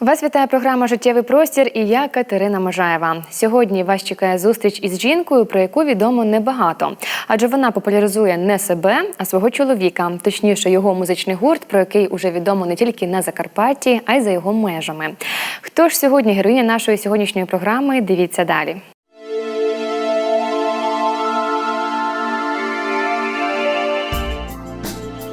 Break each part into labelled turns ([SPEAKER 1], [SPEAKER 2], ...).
[SPEAKER 1] Вас вітає програма Життєвий простір і я Катерина Можаєва. Сьогодні вас чекає зустріч із жінкою, про яку відомо небагато, адже вона популяризує не себе, а свого чоловіка, точніше, його музичний гурт, про який уже відомо не тільки на Закарпатті, а й за його межами. Хто ж сьогодні героїня нашої сьогоднішньої програми? Дивіться далі.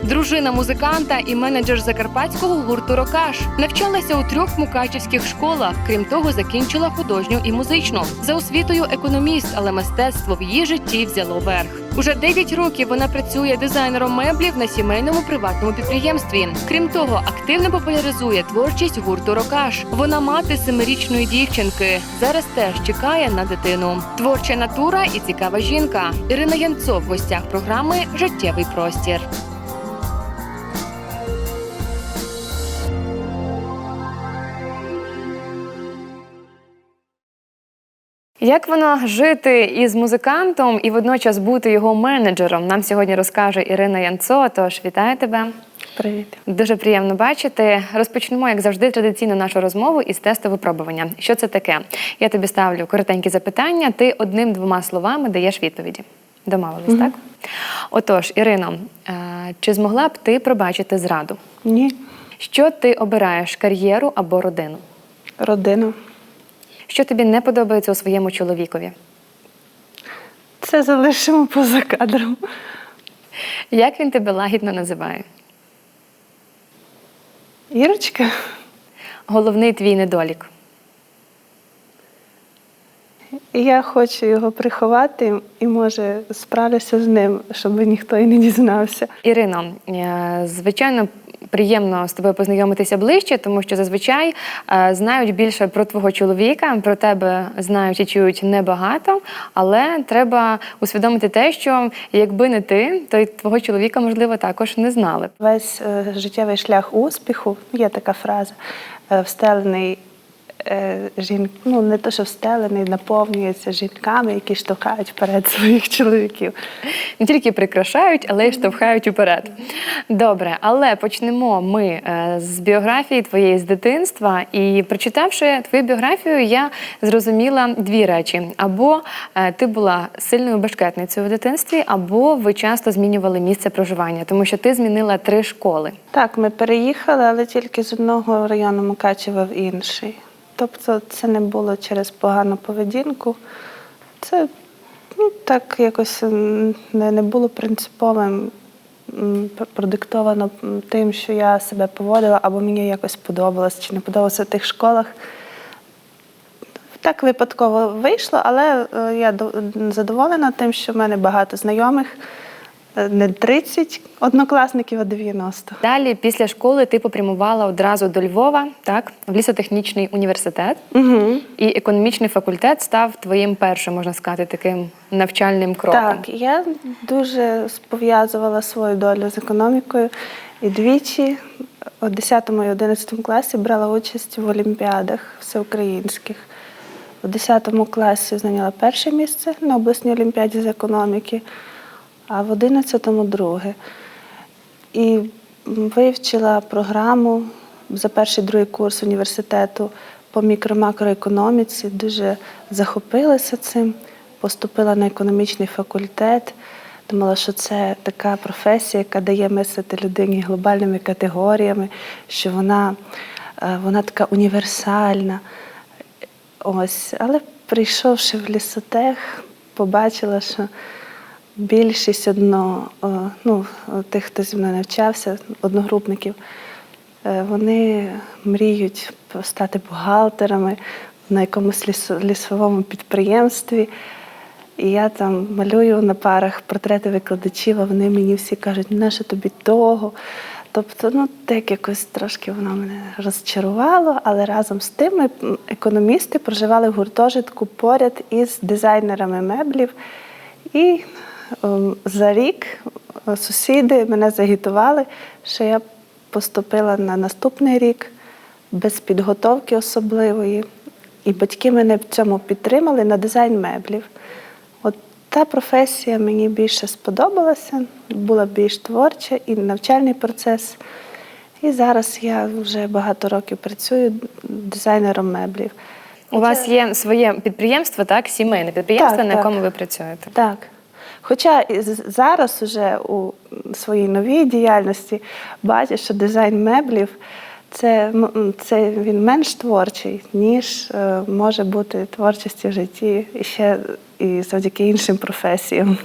[SPEAKER 1] Дружина музиканта і менеджер закарпатського гурту Рокаш навчалася у трьох мукачівських школах. Крім того, закінчила художню і музичну. За освітою економіст, але мистецтво в її житті взяло верх. Уже 9 років вона працює дизайнером меблів на сімейному приватному підприємстві. Крім того, активно популяризує творчість гурту Рокаш. Вона мати семирічної дівчинки. Зараз теж чекає на дитину. Творча натура і цікава жінка. Ірина Янцов в гостях програми Життєвий простір. Як воно жити із музикантом і водночас бути його менеджером? Нам сьогодні розкаже Ірина Янцо. Тож вітаю тебе.
[SPEAKER 2] Привіт.
[SPEAKER 1] Дуже приємно бачити. Розпочнемо, як завжди, традиційно нашу розмову із тесту випробування. Що це таке? Я тобі ставлю коротенькі запитання. Ти одним-двома словами даєш відповіді. Домовились, так? Отож, Ірино, е, чи змогла б ти пробачити зраду?
[SPEAKER 2] Ні.
[SPEAKER 1] Що ти обираєш кар'єру або родину?
[SPEAKER 2] Родину.
[SPEAKER 1] Що тобі не подобається у своєму чоловікові?
[SPEAKER 2] Це залишимо поза кадром.
[SPEAKER 1] Як він тебе лагідно називає?
[SPEAKER 2] Ірочка,
[SPEAKER 1] Головний твій недолік.
[SPEAKER 2] я хочу його приховати і, може, справлюся з ним, щоб ніхто і не дізнався.
[SPEAKER 1] Ірино, е, звичайно, приємно з тобою познайомитися ближче, тому що зазвичай е, знають більше про твого чоловіка, про тебе знають і чують небагато, але треба усвідомити те, що якби не ти, то й твого чоловіка, можливо, також не знали.
[SPEAKER 2] Весь е, життєвий шлях успіху, є така фраза, е, встелений е, жін... ну не то, що встелений, наповнюється жінками, які штовхають вперед своїх чоловіків.
[SPEAKER 1] Не тільки прикрашають, але й штовхають уперед. Добре, але почнемо ми е, з біографії твоєї з дитинства. І прочитавши твою біографію, я зрозуміла дві речі: або е, ти була сильною бешкетницею в дитинстві, або ви часто змінювали місце проживання, тому що ти змінила три школи.
[SPEAKER 2] Так, ми переїхали, але тільки з одного району Мукачева в інший. Тобто це не було через погану поведінку. Це ну, так якось не, не було принциповим продиктовано тим, що я себе поводила, або мені якось подобалось чи не подобалося в тих школах. Так випадково вийшло, але е, я задоволена тим, що в мене багато знайомих. Е, Не 30 однокласників, а 90.
[SPEAKER 1] Далі, після школи, ти попрямувала одразу до Львова, так, в лісотехнічний університет.
[SPEAKER 2] Угу.
[SPEAKER 1] І економічний факультет став твоїм першим, можна сказати, таким навчальним кроком.
[SPEAKER 2] Так, я дуже пов'язувала свою долю з економікою і двічі у 10 і 11 класі брала участь в олімпіадах всеукраїнських. У 10 класі зайняла перше місце на обласній олімпіаді з економіки, а в 11 друге. І вивчила програму за перший другий курс університету по мікро-макроекономіці, дуже захопилася цим, поступила на економічний факультет. Думала, що це така професія, яка дає мислити людині глобальними категоріями, що вона, е, вона така універсальна. Ось, але прийшовши в лісотех, побачила, що більшість одно, е, ну, тих, хто зі мною навчався, одногрупників, е, вони мріють стати бухгалтерами на якомусь ліс- лісовому підприємстві. І я там малюю на парах портрети викладачів, а вони мені всі кажуть, що тобі того. Тобто, ну так якось трошки воно мене розчарувало, але разом з тим економісти проживали в гуртожитку поряд із дизайнерами меблів. І за рік е, сусіди мене загітували, що я поступила на наступний рік без підготовки особливої. І батьки мене в цьому підтримали на дизайн меблів. От та професія мені більше сподобалася, була більш творча і навчальний процес. І зараз я вже багато років працюю дизайнером меблів.
[SPEAKER 1] У вас є своє підприємство, так? Сімейне підприємство,
[SPEAKER 2] Так,
[SPEAKER 1] на
[SPEAKER 2] так.
[SPEAKER 1] якому ви працюєте.
[SPEAKER 2] Так. Хоча і зараз уже у своїй новій діяльності бачу, що дизайн меблів це, це він менш творчий, ніж е, може бути творчості в житті і ще і завдяки іншим професіям.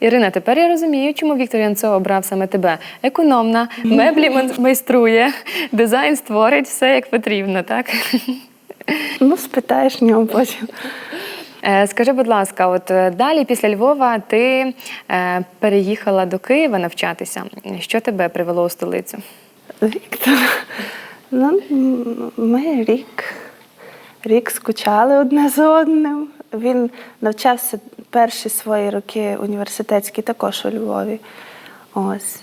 [SPEAKER 1] Ірина, тепер я розумію, чому Віктор Янцов обрав саме тебе. Економна, меблі майструє, дизайн створить все як потрібно, так?
[SPEAKER 2] Ну, спитаєш в нього потім.
[SPEAKER 1] Е, Скажи, будь ласка, от е, далі після Львова ти е, переїхала до Києва навчатися. Що тебе привело у столицю?
[SPEAKER 2] Віктор, ну, ми рік, рік скучали одне з одним. Він навчався перші свої роки університетські також у Львові. Ось.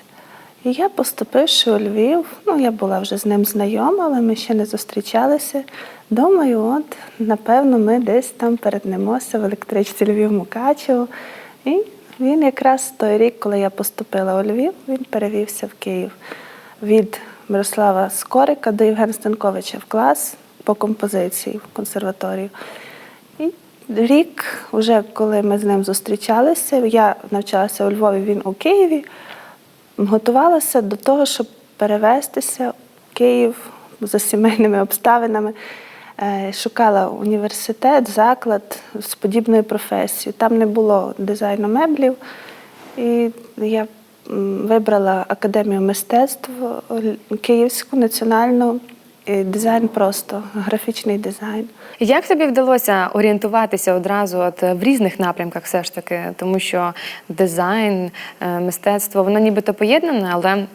[SPEAKER 2] І я поступивши у Львів, ну я була вже з ним знайома, але ми ще не зустрічалися. Думаю, от, напевно, ми десь там перетнемося в електричці Львів Мукачево. І він якраз той рік, коли я поступила у Львів, він перевівся в Київ від Мирослава Скорика до Євгена Станковича в клас по композиції в консерваторію. І рік, вже коли ми з ним зустрічалися, я навчалася у Львові, він у Києві, готувалася до того, щоб перевестися в Київ за сімейними обставинами. Е, Шукала університет, заклад з подібною професією. Там не було дизайну меблів. І я вибрала академію мистецтв Київську національну дизайн просто, графічний дизайн.
[SPEAKER 1] Як тобі вдалося орієнтуватися одразу от в різних напрямках, все ж таки, тому що дизайн, е, мистецтво, воно нібито поєднане, але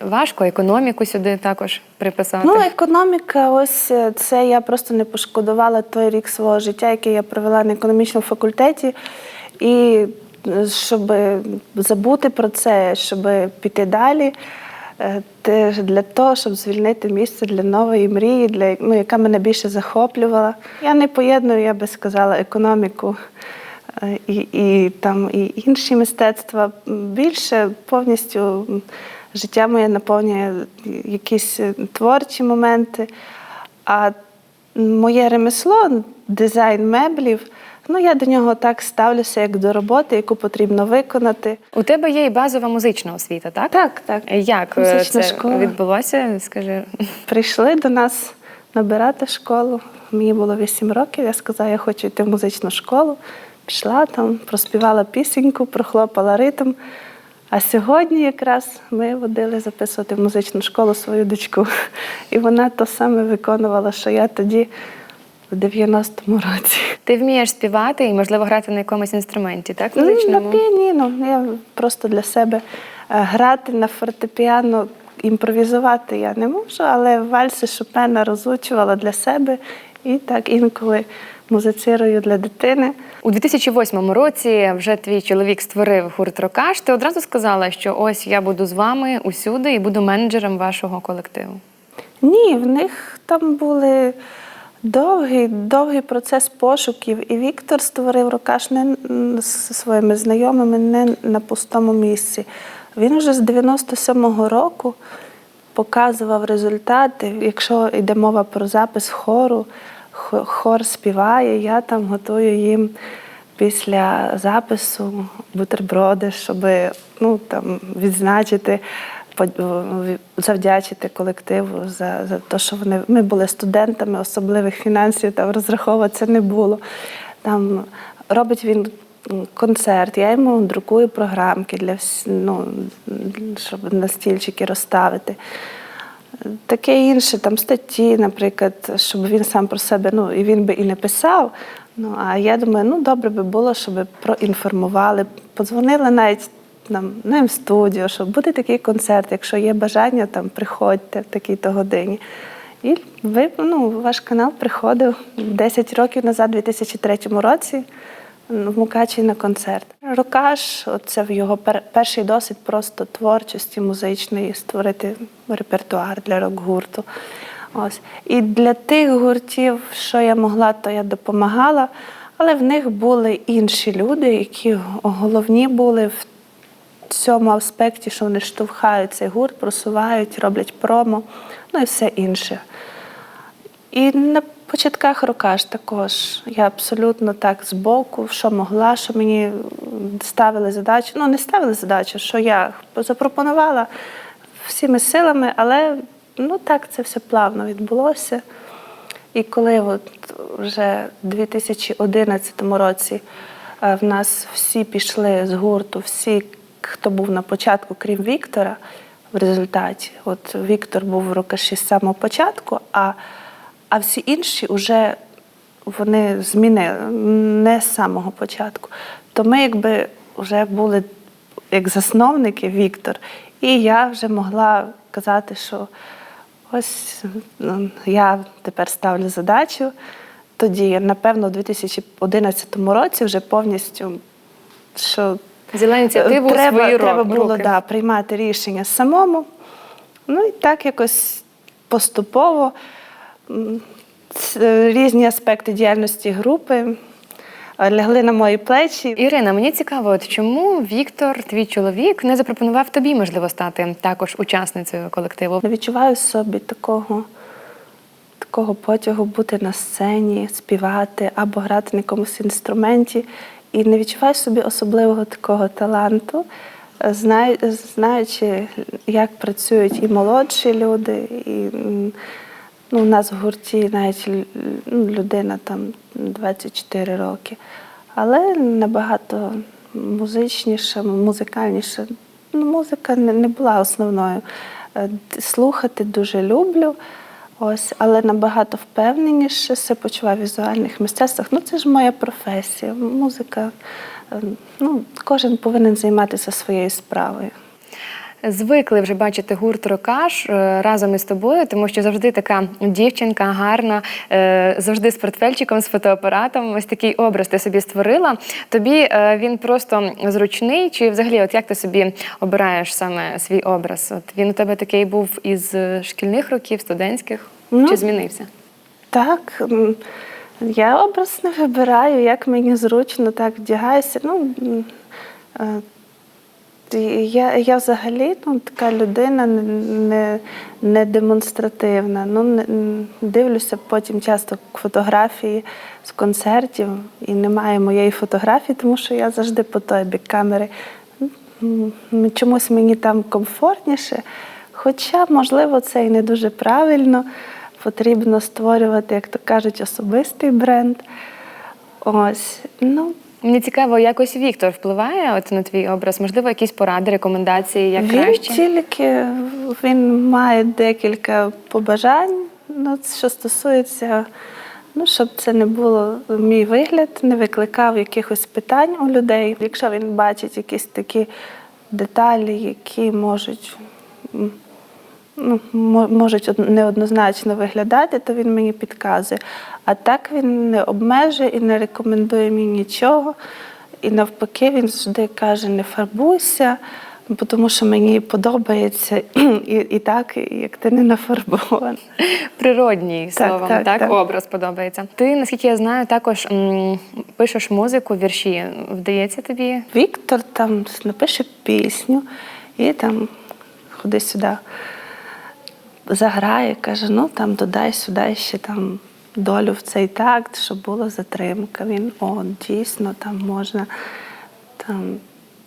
[SPEAKER 1] важко економіку сюди також приписати.
[SPEAKER 2] Ну, економіка, ось е, це я просто не пошкодувала той рік свого життя, який я провела на економічному факультеті. І е, щоб забути про це, щоб піти далі, е, теж для того, щоб звільнити місце для нової мрії, для, ну, яка мене більше захоплювала. Я не поєдную, я би сказала, економіку. е, І, і там і інші мистецтва більше повністю життя моє наповнює якісь е, творчі моменти. А моє ремесло, дизайн меблів, ну я до нього так ставлюся, як до роботи, яку потрібно виконати.
[SPEAKER 1] У тебе є і базова музична освіта, так?
[SPEAKER 2] Так, так.
[SPEAKER 1] Як е,
[SPEAKER 2] Музична
[SPEAKER 1] це
[SPEAKER 2] школа.
[SPEAKER 1] відбулося? Скажи.
[SPEAKER 2] Прийшли до нас набирати школу. Мені було 8 років. Я сказала, я хочу йти в музичну школу. Пішла там, проспівала пісеньку, прохлопала ритм. А сьогодні якраз ми водили записувати в музичну школу свою дочку. І вона то саме виконувала, що я тоді в 90-му році.
[SPEAKER 1] Ти вмієш співати і, можливо, грати на якомусь інструменті, так?
[SPEAKER 2] Ну, На піаніно. Я просто для себе е, грати на фортепіано, імпровізувати я не можу, але вальси Шопена розучувала для себе і так інколи музицирую для дитини.
[SPEAKER 1] У 2008 році вже твій чоловік створив гурт Рокаш. Ти одразу сказала, що ось я буду з вами усюди і буду менеджером вашого колективу.
[SPEAKER 2] Ні, в них там були довгий, довгий процес пошуків, і Віктор створив рокаш не м, з своїми знайомими, не на пустому місці. Він вже з 97-го року показував результати. Якщо йде мова про запис хору, хор співає, я там готую їм після запису бутерброди, щоб ну, там, відзначити, завдячити колективу за, за те, що вони ми були студентами, особливих фінансів там розраховуватися не було. Там робить він концерт, я йому друкую програмки для ну, щоб на стільчики розставити. Таке інше, там статті, наприклад, щоб він сам про себе, ну і він би і не писав. Ну а я думаю, ну добре би було, щоб проінформували, подзвонили навіть нам на студію, що буде такий концерт, якщо є бажання, там приходьте в такій-то годині. І ви, ну, ваш канал приходив 10 років назад, у 2003 році, в Мукачі на концерт. Рокаш, це його перший досвід просто творчості музичної, створити репертуар для рок-гурту. Ось. І для тих гуртів, що я могла, то я допомагала. Але в них були інші люди, які головні були в цьому аспекті, що вони штовхають цей гурт, просувають, роблять промо, ну і все інше. І на початках рокаш також я абсолютно так збоку, що могла, що мені ставили задачу. Ну, не ставили задачу, що я запропонувала всіми силами, але ну так це все плавно відбулося. І коли от вже в 2011 році е, в нас всі пішли з гурту, всі, хто був на початку, крім Віктора, в результаті, от Віктор був в рукаші з самого початку, а, а всі інші вже вони змінили не з самого початку. То ми якби вже були як засновники Віктор, і я вже могла казати, що ось ну, я тепер ставлю задачу. Тоді, напевно, у 2011 році вже повністю що
[SPEAKER 1] Взяла ініціативу у
[SPEAKER 2] треба,
[SPEAKER 1] свої
[SPEAKER 2] треба було да, приймати рішення самому. Ну і так якось поступово різні аспекти діяльності групи е, лягли на мої плечі.
[SPEAKER 1] Ірина, мені цікаво, от чому Віктор, твій чоловік, не запропонував тобі, можливо, стати також учасницею колективу?
[SPEAKER 2] Не відчуваю собі такого, такого потягу бути на сцені, співати або грати на якомусь інструменті. І не відчуваю собі особливого такого таланту, знаю, знаючи, як працюють і молодші люди, і ну, у нас в гурті навіть ну, людина там 24 роки, але набагато музичніша, музикальніша. Ну, музика не, не була основною. Е, Слухати дуже люблю. Ось, але набагато впевненіше себе почуваю в візуальних мистецтвах. Ну, це ж моя професія. Музика. е, Ну, кожен повинен займатися своєю справою.
[SPEAKER 1] Звикли вже бачити гурт Рокаш е, разом із тобою, тому що завжди така дівчинка гарна, е, завжди з портфельчиком, з фотоапаратом. Ось такий образ ти собі створила. Тобі е, він просто зручний, чи взагалі, от як ти собі обираєш саме свій образ? От він у тебе такий був із шкільних років, студентських,
[SPEAKER 2] Ну,
[SPEAKER 1] чи змінився?
[SPEAKER 2] Так, я образ не вибираю, як мені зручно, так вдягаюся. Ну, я, я взагалі ну, така людина не, не, демонстративна. Ну, не, дивлюся потім часто фотографії з концертів, і немає моєї фотографії, тому що я завжди по той бік камери. Чомусь мені там комфортніше. Хоча, можливо, це і не дуже правильно. Потрібно створювати, як то кажуть, особистий бренд. Ось. Ну,
[SPEAKER 1] Мені цікаво, якось Віктор впливає от на твій образ, можливо, якісь поради, рекомендації, як
[SPEAKER 2] він
[SPEAKER 1] краще.
[SPEAKER 2] тільки він має декілька побажань, ну, що стосується, ну, щоб це не було мій вигляд, не викликав якихось питань у людей. Якщо він бачить якісь такі деталі, які можуть. Ну, можуть неоднозначно виглядати, то він мені підказує. А так він не обмежує і не рекомендує мені нічого. І навпаки, він завжди каже: не фарбуйся, бо тому що мені подобається і, і так, як ти не нафарбована.
[SPEAKER 1] Природній
[SPEAKER 2] Так,
[SPEAKER 1] словом,
[SPEAKER 2] так,
[SPEAKER 1] так,
[SPEAKER 2] так.
[SPEAKER 1] образ подобається. Ти, наскільки я знаю, також м, пишеш музику, вірші. Вдається тобі?
[SPEAKER 2] Віктор там напише пісню і там ходи сюди заграє, каже: ну там додай сюди ще там долю в цей такт, щоб була затримка. Він о, дійсно там можна там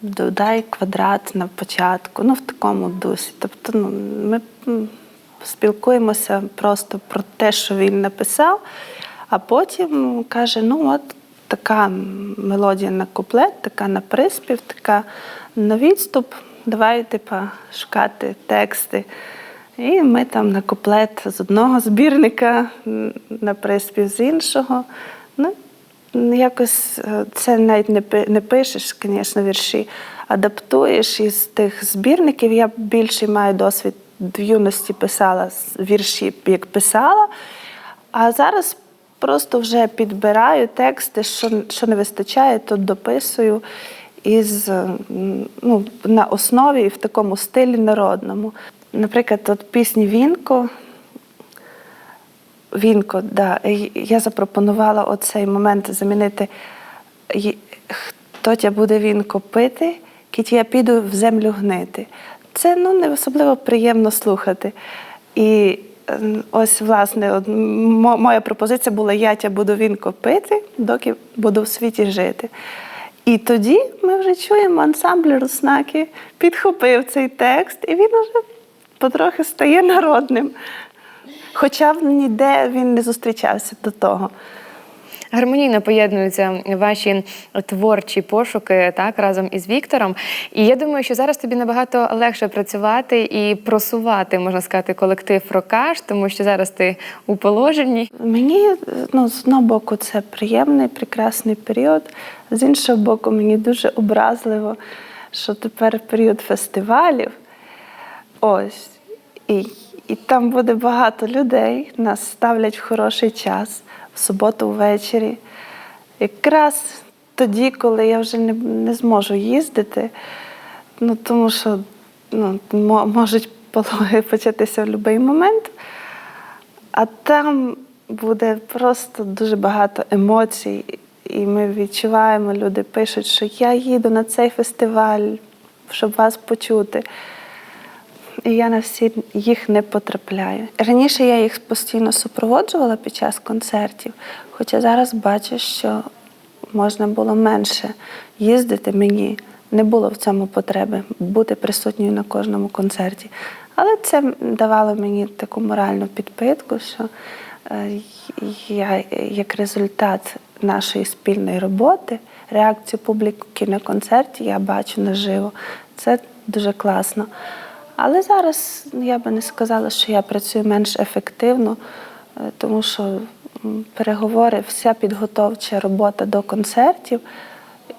[SPEAKER 2] додай квадрат на початку, ну в такому дусі. Тобто, ну, ми спілкуємося просто про те, що він написав, а потім каже: ну от така мелодія на куплет, така на приспів, така на відступ. Давай, типа, шукати тексти. І ми там на куплет з одного збірника, на приспів з іншого. Ну, якось е, це навіть не, пишеш, звісно, вірші, адаптуєш із тих збірників. Я більший маю досвід в юності писала вірші, як писала. А зараз просто вже підбираю тексти, що, що не вистачає, то дописую із, ну, на основі і в такому стилі народному. Наприклад, от пісні Вінко Вінко, да. Я запропонувала оцей момент замінити хто тя буде вінко пити, кіть я піду в землю гнити. Це ну, не особливо приємно слухати. І ось, власне, от, моя пропозиція була: я тя буду вінко пити, доки буду в світі жити. І тоді ми вже чуємо ансамбль Руснаки підхопив цей текст, і він вже потрохи стає народним. Хоча б ніде він не зустрічався до того.
[SPEAKER 1] Гармонійно поєднуються ваші творчі пошуки так разом із Віктором. І я думаю, що зараз тобі набагато легше працювати і просувати, можна сказати, колектив Рокаш, тому що зараз ти у положенні.
[SPEAKER 2] Мені ну, з одного боку це приємний, прекрасний період, з іншого боку, мені дуже образливо, що тепер період фестивалів. Ось. І, і там буде багато людей, нас ставлять в хороший час, в суботу ввечері. Якраз тоді, коли я вже не, не зможу їздити, ну, тому що ну, можуть пологи початися в будь-який момент. А там буде просто дуже багато емоцій, і ми відчуваємо, люди пишуть, що я їду на цей фестиваль, щоб вас почути. І я на всі їх не потрапляю. Раніше я їх постійно супроводжувала під час концертів, хоча зараз бачу, що можна було менше їздити мені. Не було в цьому потреби бути присутньою на кожному концерті. Але це давало мені таку моральну підпитку, що е, я як результат нашої спільної роботи, реакцію публіки на концерті я бачу наживо. Це дуже класно. Але зараз я би не сказала, що я працюю менш ефективно, е, тому що переговори, вся підготовча робота до концертів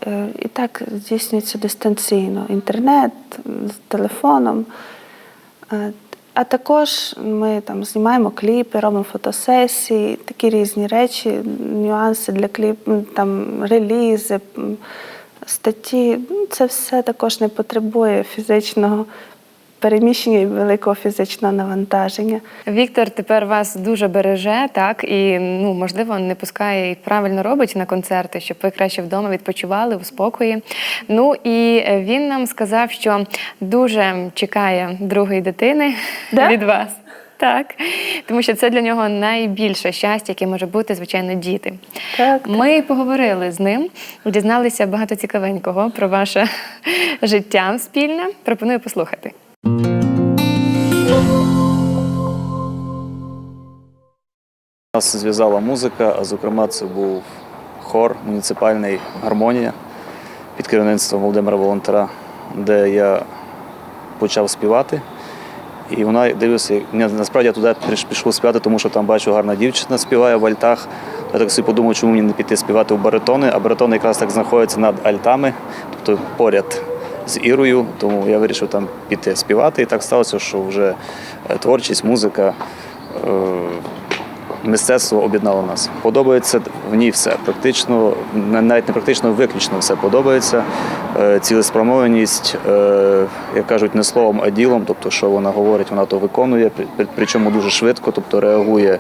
[SPEAKER 2] е, і так здійснюється дистанційно. Інтернет, з телефоном. Е, А також ми там знімаємо кліпи, робимо фотосесії, такі різні речі, нюанси для кліп, там релізи, статті. Це все також не потребує фізичного переміщення і великого фізичного навантаження.
[SPEAKER 1] Віктор тепер вас дуже береже, так і ну можливо не пускає і правильно робить на концерти, щоб ви краще вдома відпочивали у спокої. Ну і е, він нам сказав, що дуже чекає другої дитини
[SPEAKER 2] Да?
[SPEAKER 1] від вас. Так, тому що це для нього найбільше щастя, яке може бути, звичайно, діти.
[SPEAKER 2] Так,
[SPEAKER 1] Ми поговорили з ним, дізналися багато цікавенького про ваше життя спільне. Пропоную послухати.
[SPEAKER 3] Нас зв'язала музика, а зокрема, це був хор муніципальний гармонія під керівництвом Володимира Волонтера, де я почав співати. І вона дивився, насправді я туди пішов співати, тому що там бачу, гарна дівчина співає в альтах. Я так собі подумав, чому мені не піти співати в баритони, а баритони якраз так знаходяться над альтами, тобто поряд з Ірою, тому я вирішив там піти співати. І так сталося, що вже е, творчість, музика. е, мистецтво об'єднало нас. Подобається в ній все. Практично, навіть не практично, виключно все подобається. Е, Цілеспрямованість, е, як кажуть, не словом, а ділом. Тобто, що вона говорить, вона то виконує, при- при- причому дуже швидко, тобто реагує.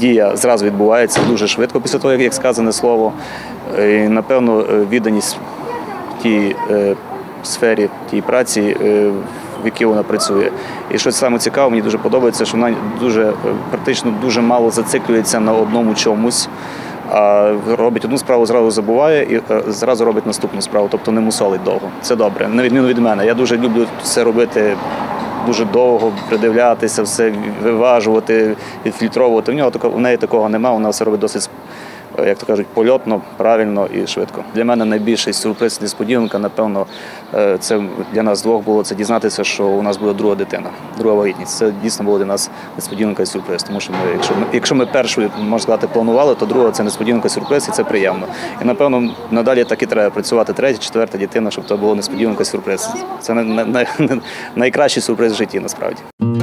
[SPEAKER 3] Дія зразу відбувається дуже швидко після того, як- сказане слово. І, напевно, відданість тій е, сфері, тій праці, е, в якій вона працює. І що саме цікаво, мені дуже подобається, що вона дуже е, практично дуже мало зациклюється на одному чомусь. А робить одну справу, зразу забуває і зразу робить наступну справу, тобто не мусолить довго. Це добре. На відміну від мене. Я дуже люблю це робити дуже довго, придивлятися, все виважувати, відфільтровувати. В нього в неї такого немає. Вона все робить досить як то кажуть, польотно, правильно і швидко. Для мене найбільший сюрприз несподіванка, напевно, е, це для нас двох було це дізнатися, що у нас буде друга дитина, друга вагітність. Це дійсно було для нас несподіванка і сюрприз. Тому що ми, якщо ми, якщо ми першу, можна сказати, планували, то друга це несподіванка, сюрприз, і це приємно. І напевно надалі так і треба працювати третя, четверта дитина, щоб це було несподіванка, сюрприз. Це най- най- най- найкращий сюрприз в житті, насправді.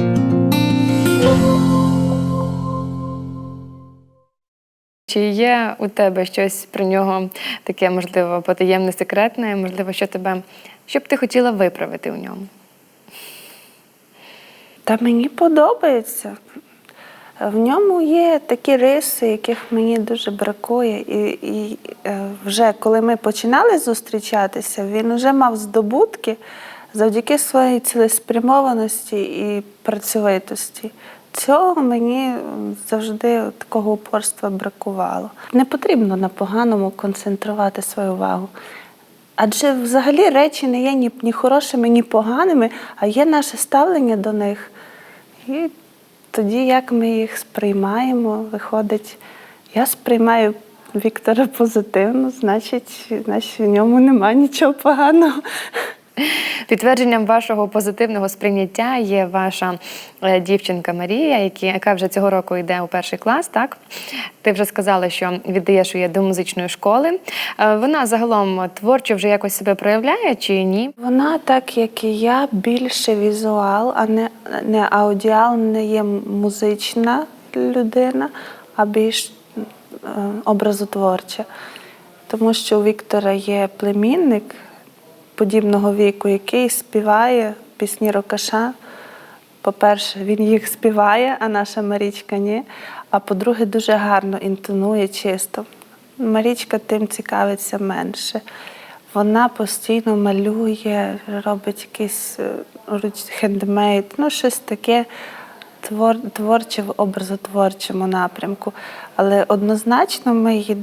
[SPEAKER 1] Чи є у тебе щось про нього таке, можливо, потаємне, секретне, можливо, що тебе, що б ти хотіла виправити у ньому?
[SPEAKER 2] Та мені подобається. В ньому є такі риси, яких мені дуже бракує. І, і е, вже коли ми починали зустрічатися, він вже мав здобутки завдяки своїй цілеспрямованості і працьовитості. Цього мені завжди такого упорства бракувало. Не потрібно на поганому концентрувати свою увагу. Адже взагалі речі не є ні, ні хорошими, ні поганими, а є наше ставлення до них. І тоді, як ми їх сприймаємо, виходить, я сприймаю Віктора позитивно, значить, значить в ньому немає нічого поганого.
[SPEAKER 1] Підтвердженням вашого позитивного сприйняття є ваша е, дівчинка Марія, яка вже цього року йде у перший клас. Так ти вже сказала, що віддаєш її до музичної школи. Е, Вона загалом творчо вже якось себе проявляє чи ні?
[SPEAKER 2] Вона, так як і я, більше візуал, а не, не аудіал, не є музична людина, а більш е, образотворча. Тому що у Віктора є племінник подібного віку, який співає пісні Рокаша. По-перше, він їх співає, а наша Марічка ні. А по-друге, дуже гарно інтонує чисто. Марічка тим цікавиться менше. Вона постійно малює, робить якийсь е, хендмейд, ну щось таке твор, творче в образотворчому напрямку. Але однозначно ми її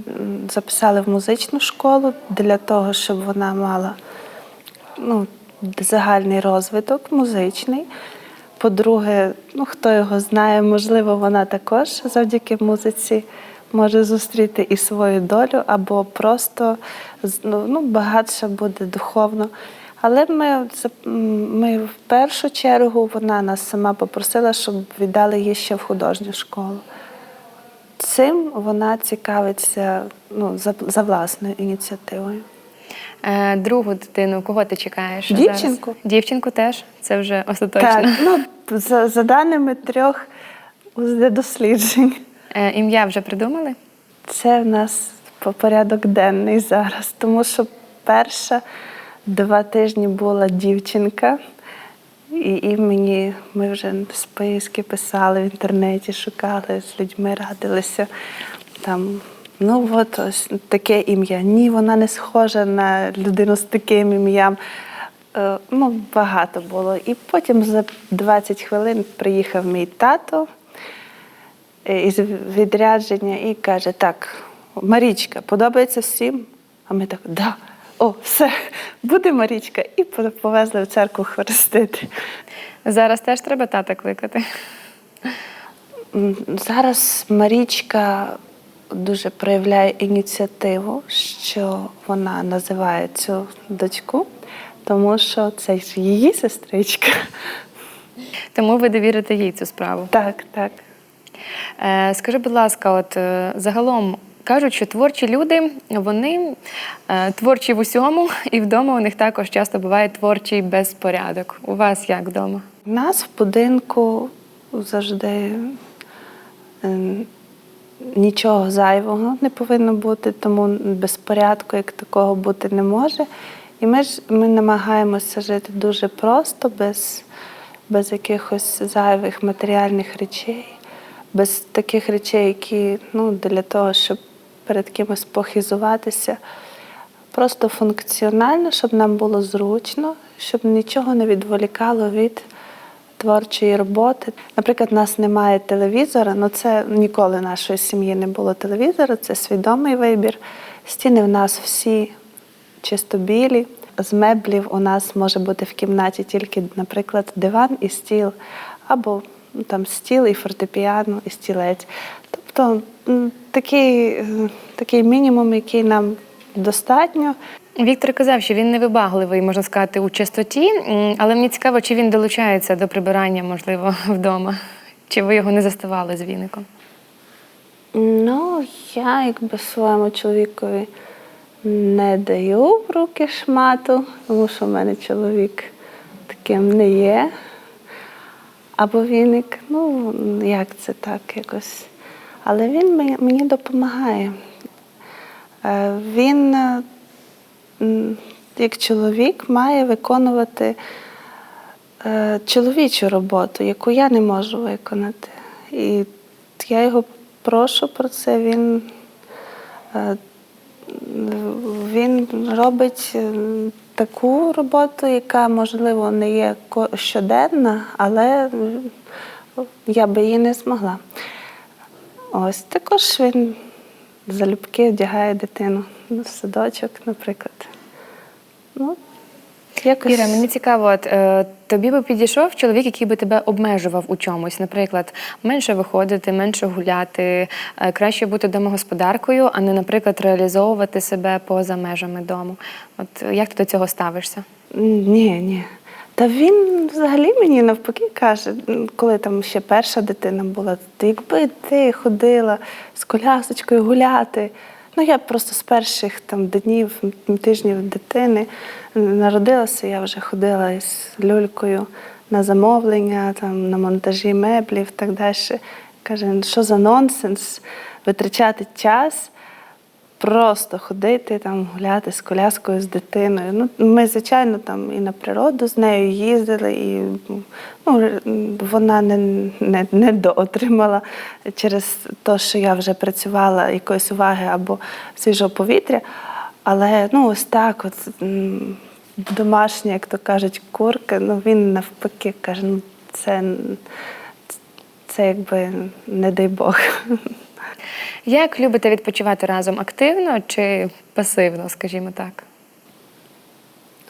[SPEAKER 2] записали в музичну школу для того, щоб вона мала ну, загальний розвиток музичний. По-друге, ну хто його знає, можливо, вона також завдяки музиці може зустріти і свою долю, або просто ну, ну, багатша буде духовно. Але ми, ми в першу чергу вона нас сама попросила, щоб віддали її ще в художню школу. Цим вона цікавиться ну, за, за власною ініціативою.
[SPEAKER 1] Е, Другу дитину, кого ти чекаєш?
[SPEAKER 2] Дівчинку.
[SPEAKER 1] Зараз? Дівчинку теж? Це вже остаточно.
[SPEAKER 2] Так, ну, за, за даними трьох досліджень.
[SPEAKER 1] Е, Ім'я вже придумали?
[SPEAKER 2] Це в нас по порядок денний зараз, тому що перша два тижні була дівчинка, і імені ми вже списки писали в інтернеті, шукали, з людьми радилися. Там, ну от ось таке ім'я. Ні, вона не схожа на людину з таким ім'ям. Е, Ну, багато було. І потім за 20 хвилин приїхав мій тато е, із відрядження і каже: так, Марічка, подобається всім? А ми так, да, о, все, буде Марічка. І повезли в церкву хрестити.
[SPEAKER 1] Зараз теж треба тата кликати.
[SPEAKER 2] Зараз Марічка дуже проявляє ініціативу, що вона називає цю дочку, тому що це ж її сестричка.
[SPEAKER 1] Тому ви довірите їй цю справу.
[SPEAKER 2] Так, так.
[SPEAKER 1] Е, Скажи, будь ласка, от е, загалом кажуть, що творчі люди вони е, творчі в усьому, і вдома у них також часто буває творчий безпорядок. У вас як вдома?
[SPEAKER 2] У нас в будинку завжди е, нічого зайвого не повинно бути, тому безпорядку як такого бути не може. І ми ж ми намагаємося жити дуже просто, без, без якихось зайвих матеріальних речей, без таких речей, які ну, для того, щоб перед кимось похизуватися. Просто функціонально, щоб нам було зручно, щоб нічого не відволікало від творчої роботи. Наприклад, у нас немає телевізора, ну це ніколи в нашої сім'ї не було телевізора, це свідомий вибір. Стіни в нас всі чисто білі. З меблів у нас може бути в кімнаті тільки, наприклад, диван і стіл, або ну, там стіл і фортепіано, і стілець. Тобто такий, е, такий мінімум, який нам достатньо.
[SPEAKER 1] Віктор казав, що він невибагливий, можна сказати, у чистоті, але мені цікаво, чи він долучається до прибирання, можливо, вдома. Чи ви його не заставали з віником?
[SPEAKER 2] Ну, я якби своєму чоловікові не даю в руки шмату, тому що в мене чоловік таким не є. Або віник, ну як це так якось. Але він мені- допомагає. Е, Він, як чоловік, має виконувати е, чоловічу роботу, яку я не можу виконати. І я його прошу про це. Він, е, він робить е, таку роботу, яка, можливо, не є щоденна, але я би її не змогла. Ось також він залюбки одягає дитину в садочок, наприклад. Ну, якось...
[SPEAKER 1] Іра, мені цікаво, от, е, тобі би підійшов чоловік, який би тебе обмежував у чомусь, наприклад, менше виходити, менше гуляти, е, краще бути домогосподаркою, а не, наприклад, реалізовувати себе поза межами дому. От як ти до цього ставишся?
[SPEAKER 2] Ні, ні. Та він взагалі мені навпаки каже, коли там ще перша дитина була, то якби ти ходила з колясочкою гуляти. Ну, я просто з перших там днів, тижнів дитини народилася, я вже ходила із люлькою на замовлення, там, на монтажі меблів і так далі. Каже, «Ну, що за нонсенс витрачати час просто ходити, там, гуляти з коляскою, з дитиною. Ну, ми, звичайно, там і на природу з нею їздили, і ну, вона не, не, не доотримала через те, що я вже працювала якоїсь уваги або свіжого повітря. Але ну, ось так, от, м, домашня, як то кажуть, курка, ну він навпаки каже, ну це, це якби не дай Бог.
[SPEAKER 1] Як любите відпочивати разом активно чи пасивно, скажімо так?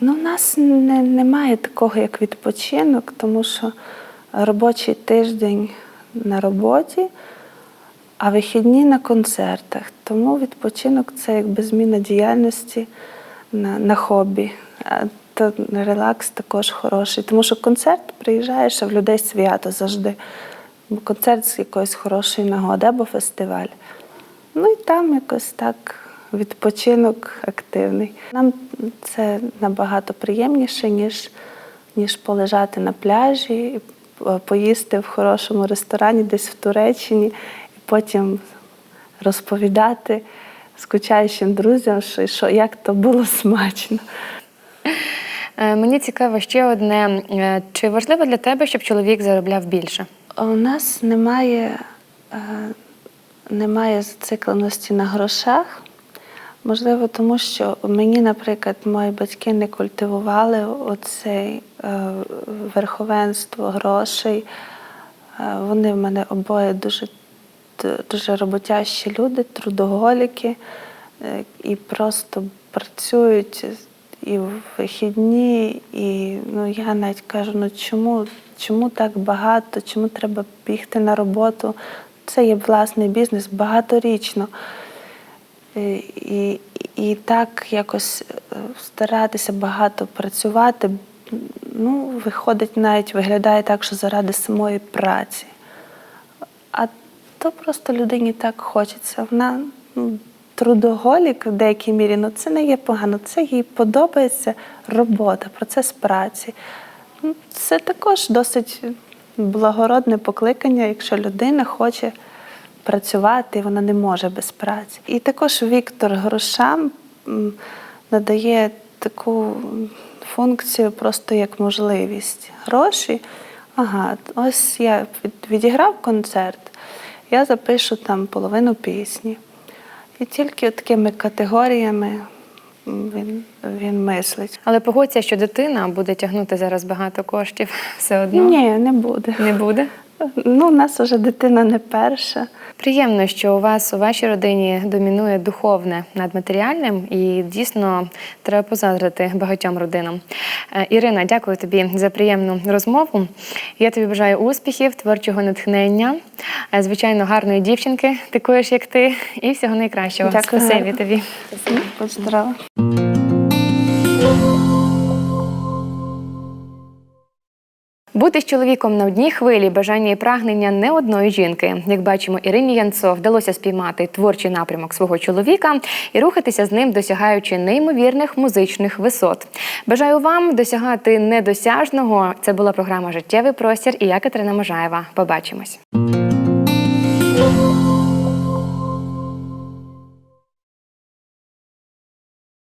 [SPEAKER 2] Ну, у нас не, немає такого, як відпочинок, тому що робочий тиждень на роботі, а вихідні на концертах. Тому відпочинок це якби зміна діяльності на, на хобі. То релакс також хороший. Тому що концерт приїжджаєш, а в людей свято завжди. Бо концерт з якоїсь хорошої нагоди або фестиваль. Ну і там якось так відпочинок активний. Нам це набагато приємніше, ніж, ніж полежати на пляжі, е, поїсти в хорошому ресторані десь в Туреччині, і потім розповідати скучаючим друзям, що, що як то було смачно.
[SPEAKER 1] Е, Мені цікаво ще одне: Е, чи важливо для тебе, щоб чоловік заробляв більше?
[SPEAKER 2] У нас немає, е, немає зацикленості на грошах. Можливо, тому що мені, наприклад, мої батьки не культивували оце верховенство грошей. Е, Вони в мене обоє дуже, дуже роботящі люди, трудоголіки, е, і просто працюють і в вихідні, і ну, я навіть кажу, ну чому, чому так багато, чому треба бігти на роботу? Це є власний бізнес багаторічно. І, і, і так якось е, старатися багато працювати, ну, виходить навіть виглядає так, що заради самої праці. А то просто людині так хочеться. Вона ну, трудоголік в деякій мірі, ну це не є погано, це їй подобається робота, процес праці. Це також досить благородне покликання, якщо людина хоче працювати, вона не може без праці. І також Віктор грошам надає таку функцію просто як можливість. Гроші, ага, ось я відіграв концерт, я запишу там половину пісні. І тільки такими категоріями він, він мислить.
[SPEAKER 1] Але погодься, що дитина буде тягнути зараз багато коштів все одно.
[SPEAKER 2] Ні, не буде.
[SPEAKER 1] Не буде.
[SPEAKER 2] Ну, у нас вже дитина не перша.
[SPEAKER 1] Приємно, що у вас у вашій родині домінує духовне над матеріальним, і дійсно треба позаздрити багатьом родинам. Е, Ірина, дякую тобі за приємну розмову. Я тобі бажаю успіхів, творчого натхнення, е, звичайно, гарної дівчинки, такої ж як ти, і всього найкращого.
[SPEAKER 2] Дякую,
[SPEAKER 1] Спасибі тобі.
[SPEAKER 2] Будь здорова.
[SPEAKER 1] Бути з чоловіком на одній хвилі бажання і прагнення не одної жінки. Як бачимо, Ірині Янцо вдалося спіймати творчий напрямок свого чоловіка і рухатися з ним, досягаючи неймовірних музичних висот. Бажаю вам досягати недосяжного. Це була програма Життєвий простір і я Катерина Можаєва. Побачимось.